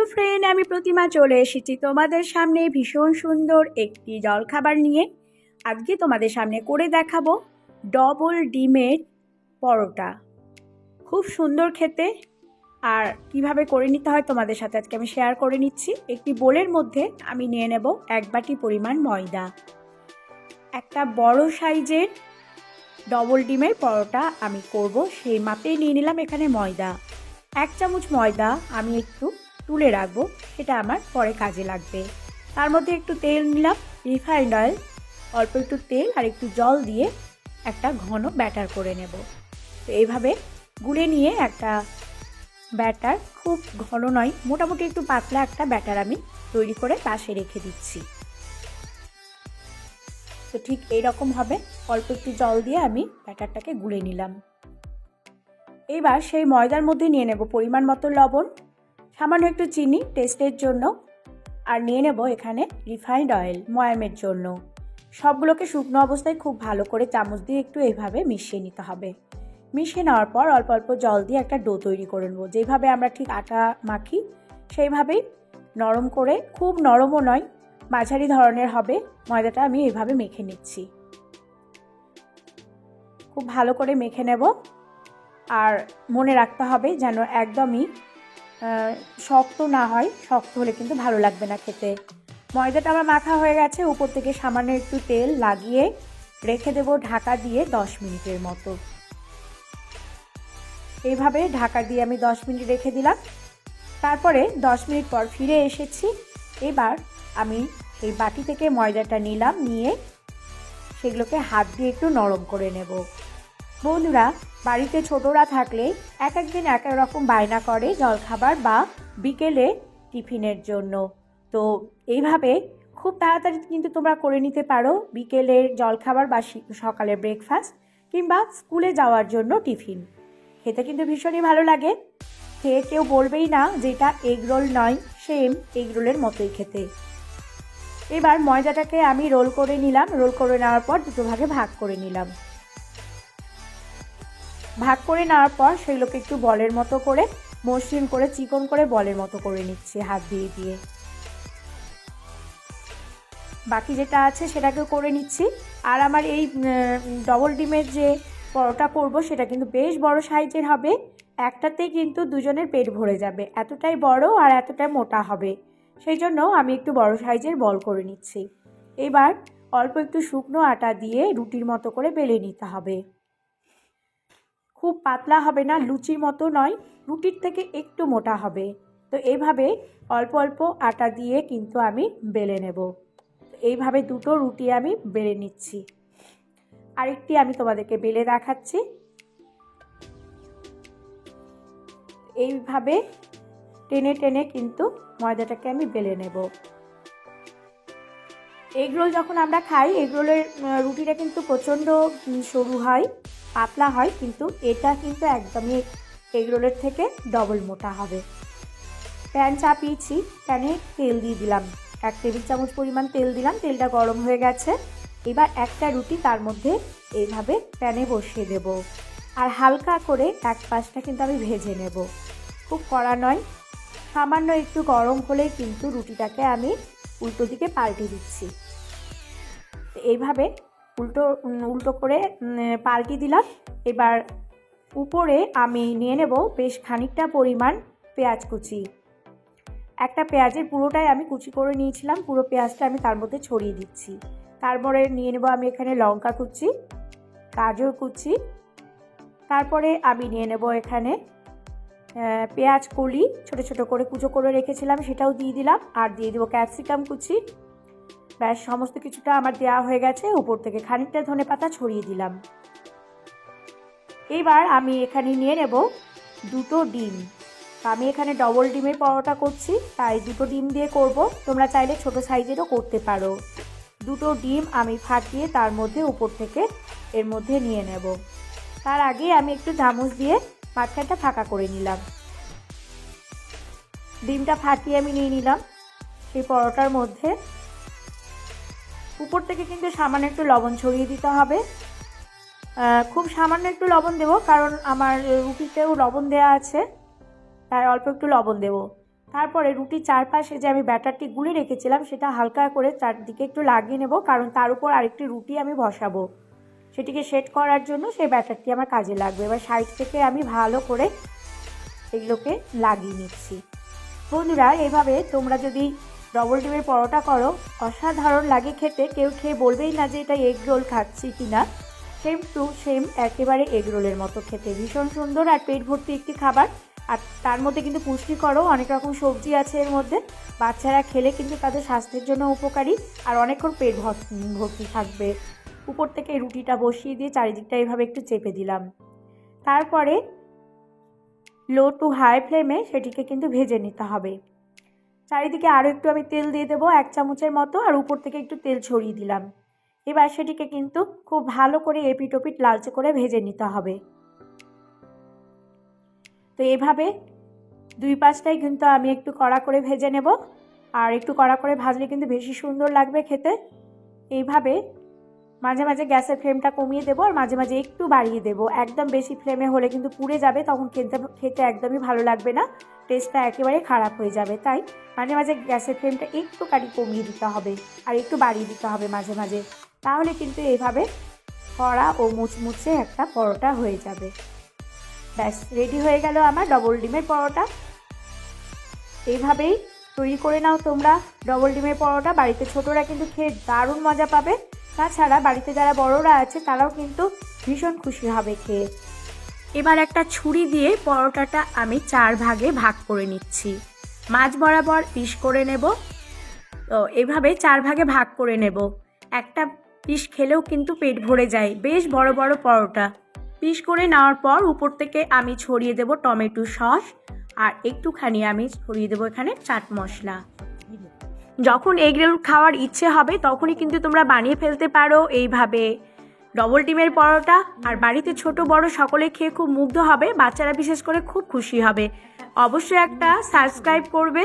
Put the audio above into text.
Hello friend আমি প্রতিমা চলে এসেছি তোমাদের সামনে ভীষণ সুন্দর একটি জলখাবার নিয়ে। আজকে তোমাদের সামনে করে দেখাবো ডবল ডিমের পরোটা। খুব সুন্দর খেতে। আর কীভাবে করে নিতে হয় তোমাদের সাথে আজকে আমি শেয়ার করে নিচ্ছি। একটি বোলের মধ্যে আমি নিয়ে নেব এক বাটি পরিমাণ ময়দা। একটা বড় সাইজের ডবল ডিমের পরোটা আমি করব। সেই মাপেই নিয়ে নিলাম এখানে ময়দা। এক চামচ ময়দা আমি একটু তুলে রাখব সেটা আমার পরে কাজে লাগবে। তার মধ্যে একটু তেল নিলাম, রিফাইন্ড অয়েল, অল্প একটু তেল আর একটু জল দিয়ে একটা ঘন ব্যাটার করে নেব। তো এইভাবে গুলে নিয়ে একটা ব্যাটার, খুব ঘন নয়, মোটামুটি একটু পাতলা একটা ব্যাটার আমি তৈরি করে পাশে রেখে দিচ্ছি। তো ঠিক এইরকম হবে, অল্প একটু জল দিয়ে আমি ব্যাটারটাকে গুলে নিলাম। এবার সেই ময়দার মধ্যে নিয়ে নেব পরিমাণ মতো লবণ সামান্য একটু চিনি টেস্টের জন্য। আর নিয়ে নেব এখানে রিফাইন্ড অয়েল ময়ামের জন্য। সবগুলোকে শুকনো অবস্থায় খুব ভালো করে চামচ দিয়ে একটু এইভাবে মিশিয়ে নিতে হবে। মিশিয়ে নেওয়ার পর অল্প অল্প জল দিয়ে একটা ডো তৈরি করে নেব। যেভাবে আমরা ঠিক আটা মাখি, সেইভাবেই নরম করে, খুব নরমও নয়, মাঝারি ধরনের হবে। ময়দাটা আমি এইভাবে মেখে নিচ্ছি। খুব ভালো করে মেখে নেব। আর মনে রাখতে হবে যেন একদমই শক্ত না হয়, শক্ত হলে কিন্তু ভালো লাগবে না খেতে। ময়দাটা আমার মাখা হয়ে গেছে, উপর থেকে সামান্য একটু তেল লাগিয়ে রেখে দেব ঢাকা দিয়ে দশ মিনিটের মতো। এইভাবে ঢাকা দিয়ে আমি দশ মিনিট রেখে দিলাম। তারপরে দশ মিনিট পর ফিরে এসেছি। এবার আমি এই বাটি থেকে ময়দাটা নিলাম, নিয়ে সেগুলোকে হাত দিয়ে একটু নরম করে নেব। বন্ধুরা, বাড়িতে ছোটরা থাকলে এক একদিন এক এক রকম বায়না করে জলখাবার বা বিকেলে টিফিনের জন্য। তো এইভাবে খুব তাড়াতাড়ি কিন্তু তোমরা করে নিতে পারো বিকেলের জলখাবার বা সকালের ব্রেকফাস্ট কিংবা স্কুলে যাওয়ার জন্য টিফিন। খেতে কিন্তু ভীষণই ভালো লাগে। খেয়ে কেউ বলবেই না যেটা এগরোল নয় সেম এগরোলের মতোই খেতে। এবার ময়দাটাকে আমি রোল করে নিলাম। রোল করে নেওয়ার পর দুটো ভাগে ভাগ করে নিলাম। ভাগ করে নেওয়ার পর সেগুলোকে একটু বলের মতো করে, মসৃণ করে, চিকন করে বলের মতো করে নিচ্ছি হাত দিয়ে দিয়ে। বাকি যেটা আছে সেটাকেও করে নিচ্ছি। আর আমার এই ডবল ডিমের যে পরোটা করব সেটা কিন্তু বেশ বড় সাইজের হবে। একটাতেই কিন্তু দুজনের পেট ভরে যাবে। এতটাই বড় আর এতটাই মোটা হবে। সেই জন্য আমি একটু বড় সাইজের বল করে নিচ্ছি। এবার অল্প একটু শুকনো আটা দিয়ে রুটির মতো করে বেলে নিতে হবে। খুব পাতলা হবে না লুচির মতো নয়, রুটির থেকে একটু মোটা হবে। তো এইভাবে অল্প অল্প আটা দিয়ে কিন্তু আমি বেলে নেব। এইভাবে দুটো রুটি আমি বেলে নিচ্ছি। আরেকটি আমি তোমাদেরকে বেলে দেখাচ্ছি। এইভাবে টেনে টেনে কিন্তু ময়দাটাকে আমি বেলে নেব। এগরোল যখন আমরা খাই এগরোলের রুটিটা কিন্তু প্রচণ্ড সরু হয়। পাতলা হয়, কিন্তু এটা কিন্তু একদমই এগরোলের থেকে ডবল মোটা হবে। প্যান চাপিয়েছি প্যানে তেল দিয়ে দিলাম। এক টেবিল চামচ পরিমাণ তেল দিলাম, তেলটা গরম হয়ে গেছে। এবার একটা রুটি তার মধ্যে এইভাবে প্যানে বসিয়ে দেব। আর হালকা করে এক পাশটা কিন্তু আমি ভেজে নেব। খুব কড়া নয়, সামান্য একটু গরম হলেই কিন্তু রুটিটাকে আমি উল্টো দিকে পাল্টে দিচ্ছি। এইভাবে উল্টো উল্টো করে পাল্টি দিলাম। এবার উপরে আমি নিয়ে নেব বেশ খানিকটা পরিমাণ পেঁয়াজ কুচি। একটা পেঁয়াজের পুরোটাই আমি কুচি করে নিয়েছিলাম, পুরো পেঁয়াজটা আমি তার মধ্যে ছড়িয়ে দিচ্ছি। তারপরে নিয়ে নেব আমি এখানে লঙ্কা কুচি, গাজর কুচি। তারপরে আমি নিয়ে নেব এখানে পেঁয়াজ কলি, ছোট ছোট করে কুচো করে রেখেছিলাম, সেটাও দিয়ে দিলাম। আর দিয়ে দেবো ক্যাপসিকাম কুচি। ব্যাস, সমস্ত কিছুটা আমার দেওয়া হয়ে গেছে। উপর থেকে খানিকটা ধনে পাতা ছড়িয়ে দিলাম। এবার আমি এখানে নিয়ে নেব দুটো ডিম। আমি এখানে ডবল ডিমের পরোটা করছি, তাই দুটো ডিম দিয়ে করব। তোমরা চাইলে ছোট সাইজেরও করতে পারো। দুটো ডিম আমি ফাটিয়ে তার মধ্যে উপর থেকে এর মধ্যে নিয়ে নেব। তার আগে আমি একটু চামচ দিয়ে মাঝখানটা ফাঁকা করে নিলাম। ডিমটা ফাটিয়ে আমি নিয়ে নিলাম। সেই পরোটার মধ্যে উপর থেকে কিন্তু সামান্য একটু লবণ ছড়িয়ে দিতে হবে। খুব সামান্য একটু লবণ দেব, কারণ আমার রুটিতেও লবণ দেওয়া আছে, তাই অল্প একটু লবণ দেব। তারপরে রুটির চারপাশে যে আমি ব্যাটারটি গুলে রেখেছিলাম, সেটা হালকা করে চারদিকে একটু লাগিয়ে নেব, কারণ তার উপর আরেকটি রুটি আমি বসাবো। সেটিকে সেট করার জন্য সেই ব্যাটারটি আমার কাজে লাগবে। এবার সাইড থেকে আমি ভালো করে এগুলোকে লাগিয়ে নিচ্ছি। বন্ধুরা, এভাবে তোমরা যদি ডবল ডিমের পরোটা করো। অসাধারণ লাগে খেতে। কেউ খেয়ে বলবেই না যে এটা এগ রোল খাচ্ছি কি না সেম টু সেম একেবারে এগ রোলের মতো খেতে। ভীষণ সুন্দর আর পেট ভর্তি একটি খাবার। আর তার মধ্যে কিন্তু পুষ্টিকরও অনেক রকম সবজি আছে এর মধ্যে। বাচ্চারা খেলে কিন্তু তাদের স্বাস্থ্যের জন্য উপকারী। আর অনেকক্ষণ পেট ভর- ভর্তি থাকবে। উপর থেকে রুটিটা বসিয়ে দিয়ে চারিদিকটা এইভাবে একটু চেপে দিলাম। তারপরে লো টু হাই ফ্লেমে সেটিকে কিন্তু ভেজে নিতে হবে। চারিদিকে আরও একটু আমি তেল দিয়ে দেবো, এক চামচের মতো, আর উপর থেকে একটু তেল ছড়িয়ে দিলাম। এবার সেটিকে কিন্তু খুব ভালো করে এপিট ওপিট লালচে করে ভেজে নিতে হবে। তো এভাবে দুই পাঁচটাই কিন্তু আমি একটু কড়া করে ভেজে নেব, আর একটু কড়া করে ভাজলে কিন্তু বেশি সুন্দর লাগবে খেতে। এইভাবে মাঝে মাঝে গ্যাসের ফ্লেমটা কমিয়ে দেবো আর মাঝে মাঝে একটু বাড়িয়ে দেবো। একদম বেশি ফ্লেমে হলে কিন্তু পুড়ে যাবে, তখন খেতে খেতে একদমই ভালো লাগবে না। টেস্টটা একেবারে খারাপ হয়ে যাবে। তাই মাঝে মাঝে গ্যাসের ফ্লেমটা একটু কাটি কমিয়ে দিতে হবে আর একটু বাড়িয়ে দিতে হবে মাঝে মাঝে। তাহলে কিন্তু এইভাবে কড়া ও মুচমুচে একটা পরোটা হয়ে যাবে। ব্যাস রেডি হয়ে গেল আমার ডবল ডিমের পরোটা। এইভাবেই তৈরি করে নাও তোমরা। ডবল ডিমের পরোটা বাড়িতে ছোটরা কিন্তু খেয়ে দারুণ মজা পাবে। তাছাড়া বাড়িতে যারা বড়রা আছে, তারাও কিন্তু ভীষণ খুশি হবে খেয়ে। এবার একটা ছুরি দিয়ে পরোটাটা আমি চার ভাগে ভাগ করে নিচ্ছি। মাছ বরাবর পিস করে নেব। তো এভাবে চার ভাগে ভাগ করে নেব। একটা পিস খেলেও কিন্তু পেট ভরে যায়। বেশ বড় বড় পরোটা। পিস করে নেওয়ার পর উপর থেকে আমি ছড়িয়ে দেব টমেটো সস, আর একটুখানি আমি ছড়িয়ে দেবো এখানে চাট মশলা। যখন এগ রোল খাওয়ার ইচ্ছে হবে, তখনই কিন্তু তোমরা বানিয়ে ফেলতে পারো এইভাবে। ডবল ডিমের পরোটা আর বাড়িতে ছোট, বড় সকলে খেয়ে খুব মুগ্ধ হবে, বাচ্চারা বিশেষ করে খুব খুশি হবে। অবশ্যই একটা সাবস্ক্রাইব করবে।